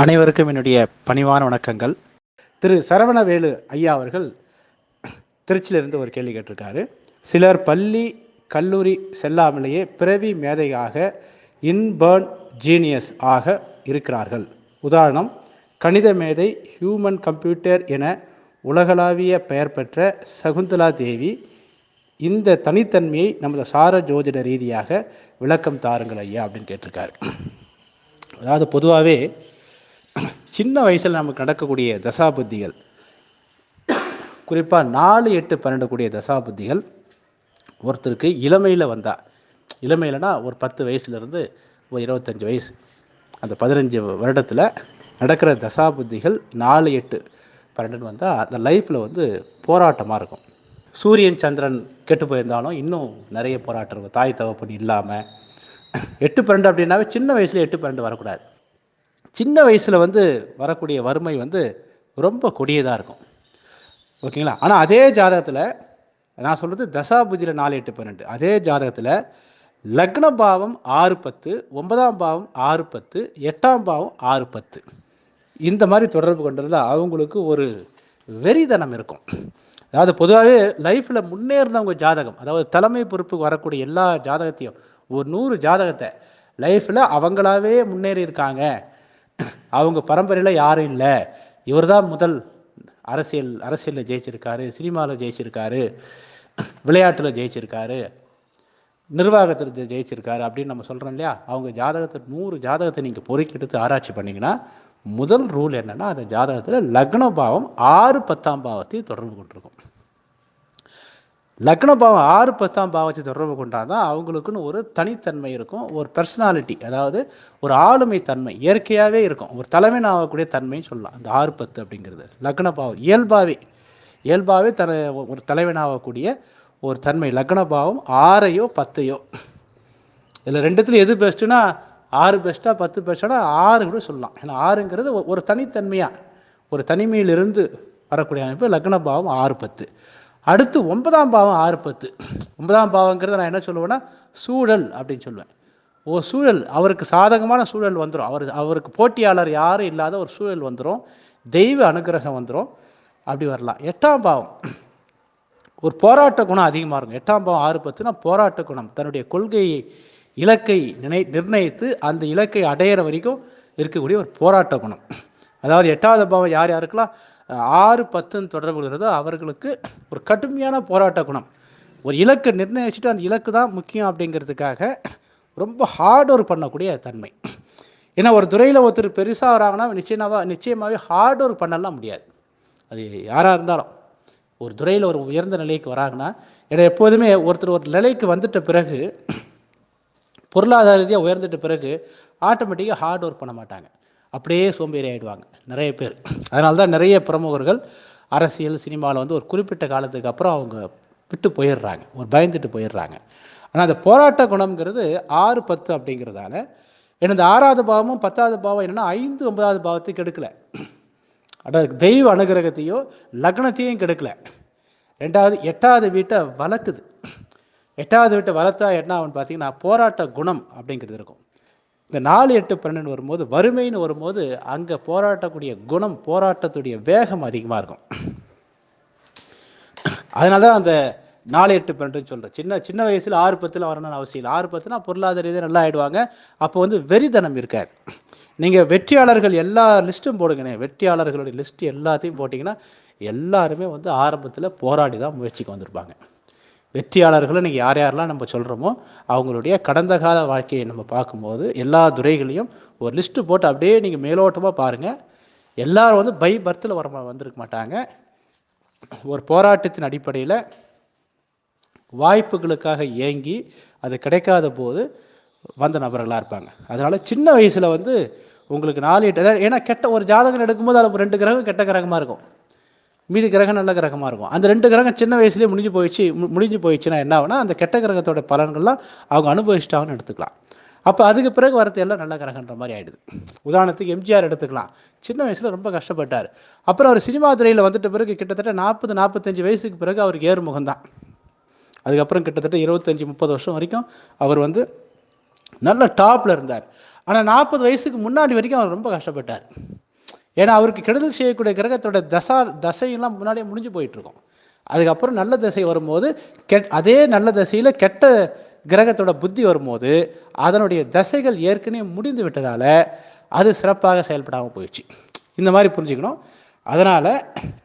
அனைவருக்கும் என்னுடைய பணிவான வணக்கங்கள். திரு சரவணவேலு ஐயா அவர்கள் திருச்சியிலிருந்து ஒரு கேள்வி கேட்டிருக்காரு. சிலர் பள்ளி கல்லூரி செல்லாமலேயே பிறவி மேதையாக இன்பர்ன் ஜீனியஸ் ஆக இருக்கிறார்கள். உதாரணம் கணித மேதை ஹியூமன் கம்ப்யூட்டர் என உலகளாவிய பெயர் பெற்ற சகுந்தலா தேவி இந்த தனித்தன்மையை நமது சார ஜோதிட ரீதியாக விளக்கம் தாருங்கள் ஐயா அப்படின்னு கேட்டிருக்காரு. அதாவது பொதுவாகவே சின்ன வயசில் நமக்கு நடக்கக்கூடிய தசாபுத்திகள் குறிப்பாக நாலு எட்டு பன்னெண்டு கூடிய தசாபுத்திகள் ஒருத்தருக்கு இளமையில் வந்தா இளமையிலனா ஒரு பத்து வயசுலேருந்து ஒரு இருபத்தஞ்சி வயசு அந்த பதினஞ்சு வருடத்தில் நடக்கிற தசாபுத்திகள் நாலு எட்டு பன்னெண்டுன்னு வந்தால் அந்த லைஃப்பில் வந்து போராட்டமாக இருக்கும். சூரியன் சந்திரன் கெட்டு போயிருந்தாலும் இன்னும் நிறைய போராட்டம் இருக்கும். தாய் தகப்பன் இல்லாமல் எட்டு பன்னெண்டு அப்படின்னாவே சின்ன வயசில் எட்டு பன்னெண்டு வரக்கூடாது. சின்ன வயசில் வந்து வரக்கூடிய வறுமை வந்து ரொம்ப கொடியதாக இருக்கும். ஓகேங்களா? ஆனால் அதே ஜாதகத்தில் நான் சொல்கிறது தசாபுதியில் நாலு எட்டு பன்னெண்டு. அதே ஜாதகத்தில் லக்ன பாவம் ஆறு பத்து ஒன்பதாம் பாவம் ஆறு பத்து எட்டாம் பாவம் ஆறு பத்து. இந்த மாதிரி தொடர்பு கொண்டிருந்தால் அவங்களுக்கு ஒரு வெறிதனம் இருக்கும். அதாவது பொதுவாகவே லைஃப்பில் முன்னேறினவங்க ஜாதகம் அதாவது தலைமை பொறுப்புக்கு வரக்கூடிய எல்லா ஜாதகத்தையும் ஒரு நூறு ஜாதகத்தை லைஃப்பில் அவங்களாவே முன்னேறி இருக்காங்க அவங்க பரம்பரையில் யாரும் இல்லை. இவர் தான் முதல் அரசியல் அரசியலில் ஜெயிச்சிருக்காரு சினிமாவில் ஜெயிச்சிருக்காரு விளையாட்டில் ஜெயிச்சிருக்காரு நிர்வாகத்தில் ஜெயிச்சிருக்காரு அப்படின்னு நம்ம சொல்கிறோம் இல்லையா? அவங்க ஜாதகத்தை நூறு ஜாதகத்தை நீங்கள் பொறுக்கெடுத்து ஆராய்ச்சி பண்ணிங்கன்னா முதல் ரூல் என்னென்னா அந்த ஜாதகத்தில் லக்னபாவம் ஆறு பத்தாம் பாவத்தை தொடர்பு கொண்டிருக்கும். லக்ன பாவம் ஆறு பத்தாம் பாவத்தை தொடர்பு கொண்டாதான் அவங்களுக்குன்னு ஒரு தனித்தன்மை இருக்கும் ஒரு பர்சனாலிட்டி அதாவது ஒரு ஆளுமை தன்மை இயற்கையாகவே இருக்கும். ஒரு தலைமை ஆகக்கூடிய தன்மைன்னு சொல்லலாம். அந்த ஆறு பத்து அப்படிங்கிறது. லக்ன பாவம் இயல்பாகவே இயல்பாகவே தர ஒரு தலைவனாகக்கூடிய ஒரு தன்மை. லக்ன பாவம் ஆறையோ பத்தையோ. இதில் ரெண்டுத்துலையும் எது பெஸ்ட்டுனா ஆறு பெஸ்ட்டாக பத்து பெஸ்ட்டாக ஆறு கூட சொல்லலாம். ஏன்னா ஆறுங்கிறது ஒரு தனித்தன்மையாக ஒரு தனிமையிலிருந்து வரக்கூடிய அமைப்பு லக்ன பாவம் ஆறு பத்து. அடுத்து ஒன்பதாம் பாவம் ஆறு பத்து. ஒன்பதாம் பாவங்கிறத நான் என்ன சொல்லுவேன்னா சூழல் அப்படின்னு சொல்லுவேன். ஓ சூழல். அவருக்கு சாதகமான சூழல் வந்துடும் அவர் அவருக்கு போட்டியாளர் யாரும் இல்லாத ஒரு சூழல் வந்துடும் தெய்வ அனுகிரகம் வந்துடும் அப்படி வரலாம். எட்டாம் பாவம். ஒரு போராட்ட குணம் அதிகமாக இருக்கும். எட்டாம் பாவம் ஆறு பத்துனா போராட்ட குணம். தன்னுடைய கொள்கையை இலக்கை நினை நிர்ணயித்து அந்த இலக்கை அடையிற வரைக்கும் இருக்கக்கூடிய ஒரு போராட்ட குணம். அதாவது எட்டாவது பாவம் யார் யாருக்கெல்லாம் ஆறு பத்துன்னு தொடர்பு கொள்கிறதோ. அவர்களுக்கு ஒரு கடுமையான போராட்ட குணம். ஒரு இலக்கை நிர்ணயிச்சுட்டு அந்த இலக்கு தான் முக்கியம் அப்படிங்கிறதுக்காக ரொம்ப ஹார்ட் ஒர்க் பண்ணக்கூடிய தன்மை. ஏன்னா ஒரு துறையில் ஒருத்தர் பெருசாக வராங்கன்னா நிச்சயமாக நிச்சயமாகவே ஹார்ட் ஒர்க் பண்ணலாம் முடியாது. அது யாராக இருந்தாலும். ஒரு துறையில் ஒரு உயர்ந்த நிலைக்கு வராங்கன்னா ஏன்னா எப்போதுமே ஒருத்தர் ஒரு நிலைக்கு வந்துட்ட பிறகு பொருளாதார ரீதியாக உயர்ந்துட்ட பிறகு ஆட்டோமேட்டிக்காக ஹார்ட் ஒர்க் பண்ண மாட்டாங்க. அப்படியே சோம்பேறி ஆகிடுவாங்க நிறைய பேர். அதனால தான் நிறைய பிரமுகர்கள் அரசியல் சினிமாவில் வந்து ஒரு குறிப்பிட்ட காலத்துக்கு அப்புறம் அவங்க விட்டு போயிடுறாங்க ஒரு பயந்துட்டு போயிடுறாங்க. ஆனால் அந்த போராட்ட குணம்ங்கிறது ஆறு பத்து அப்படிங்கிறதால எனது ஆறாவது பாவமும் பத்தாவது பாவம் என்னென்னா ஐந்து ஒன்பதாவது பாவத்தை கெடுக்கல. அதாவது தெய்வ அனுகிரகத்தையோ லக்னத்தையும் கெடுக்கல. ரெண்டாவது எட்டாவது வீட்டை வளர்க்குது. எட்டாவது வீட்டை வளர்த்தா என்ன ஆகும்னு பார்த்தீங்கன்னா போராட்ட குணம் அப்படிங்கிறது இருக்கும். இந்த நாலு எட்டு பன்னெண்டு வரும்போது வறுமைன்னு வரும்போது அங்கே போராட்டக்கூடிய குணம் போராட்டத்துடைய வேகம் அதிகமாக இருக்கும். அதனால தான் அந்த நாலு எட்டு பன்னெண்டுன்னு சொல்கிறேன் சின்ன சின்ன வயசில் ஆறு பத்தில் வரணும்னு அவசியம் இல்லை. ஆறு பத்துனா பொருளாதார ரீதியாக நல்லா ஆகிடுவாங்க அப்போ வந்து வெறிதனம் இருக்காது. நீங்கள் வெற்றியாளர்கள் எல்லா லிஸ்ட்டும் போடுங்கண்ணே. வெற்றியாளர்களுடைய லிஸ்ட் எல்லாத்தையும் போட்டிங்கன்னா எல்லாருமே வந்து ஆரம்பத்தில் போராடி தான் முயற்சிக்கு வந்திருப்பாங்க. வெற்றியாளர்களை நீங்கள் யார் யாரெல்லாம் நம்ம சொல்கிறோமோ அவங்களுடைய கடந்த கால வாழ்க்கையை நம்ம பார்க்கும்போது எல்லா துறைகளையும் ஒரு லிஸ்ட்டு போட்டு அப்படியே நீங்கள் மேலோட்டமாக பாருங்கள் எல்லாரும் வந்து பை பர்த்தில் வர வந்திருக்க மாட்டாங்க. ஒரு போராட்டத்தின் அடிப்படையில் வாய்ப்புகளுக்காக ஏங்கி அது கிடைக்காத போது வந்த நபர்களாக இருப்பாங்க. அதனால் சின்ன வயசில் வந்து உங்களுக்கு நாலு எட்டு ஏன்னா கெட்ட ஒரு ஜாதகம் எடுக்கும்போது அதில் ரெண்டு கிரகம் கெட்ட கிரகமாக இருக்கும். மீதி கிரகம் நல்ல கிரகமாக இருக்கும். அந்த ரெண்டு கிரகம் சின்ன வயசுலேயே முடிஞ்சு போயிடுச்சு முடிஞ்சு போயிடுச்சுன்னா என்ன ஆகுனா அந்த கெட்ட கிரகத்தோட பலன்கள்லாம் அவங்க அனுபவிச்சிட்டாங்கன்னு எடுத்துக்கலாம். அப்போ அதுக்கு பிறகு வரது எல்லாம் நல்ல கிரகன்ற மாதிரி ஆகிடுது உதாரணத்துக்கு எம்ஜிஆர் எடுத்துக்கலாம். சின்ன வயசில் ரொம்ப கஷ்டப்பட்டார். அப்புறம் அவர் சினிமா துறையில் வந்துட்ட பிறகு கிட்டத்தட்ட நாற்பது நாற்பத்தஞ்சு வயசுக்கு பிறகு அவருக்கு ஏறுமுகம் தான். அதுக்கப்புறம் கிட்டத்தட்ட இருபத்தஞ்சி முப்பது வருஷம் வரைக்கும் அவர் வந்து நல்ல டாப்பில் இருந்தார். ஆனால் நாற்பது வயசுக்கு முன்னாடி வரைக்கும் அவர் ரொம்ப கஷ்டப்பட்டார். ஏன்னா அவருக்கு கெடுதல் செய்யக்கூடிய கிரகத்தோட தசா தசையெல்லாம் முன்னாடியே முடிஞ்சு போயிட்டுருக்கும். அதுக்கப்புறம் நல்ல தசை வரும்போது கெட் அதே நல்ல தசையில் கெட்ட கிரகத்தோட புத்தி வரும்போது அதனுடைய தசைகள் ஏற்கனவே முடிந்து விட்டதால அது சிறப்பாக செயல்படாமல் போயிடுச்சு. இந்த மாதிரி புரிஞ்சுக்கணும். அதனால்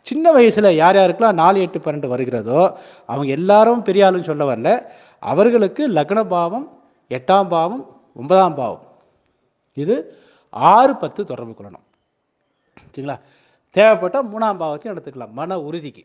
சின்ன வயசில் யார் யாருக்கெல்லாம் நாலு எட்டு பன்னெண்டு வருகிறதோ அவங்க எல்லாரும் பெரிய ஆளுன்னு சொல்ல வரல. அவர்களுக்கு லக்ன பாவம் எட்டாம் பாவம் ஒன்பதாம் பாவம். இது ஆறு பத்து தொடர்பு கொள்ளணும். ஓகேங்களா தேவைப்பட்டால் மூணாம் பாவத்தையும் எடுத்துக்கலாம். மன உறுதிக்கு.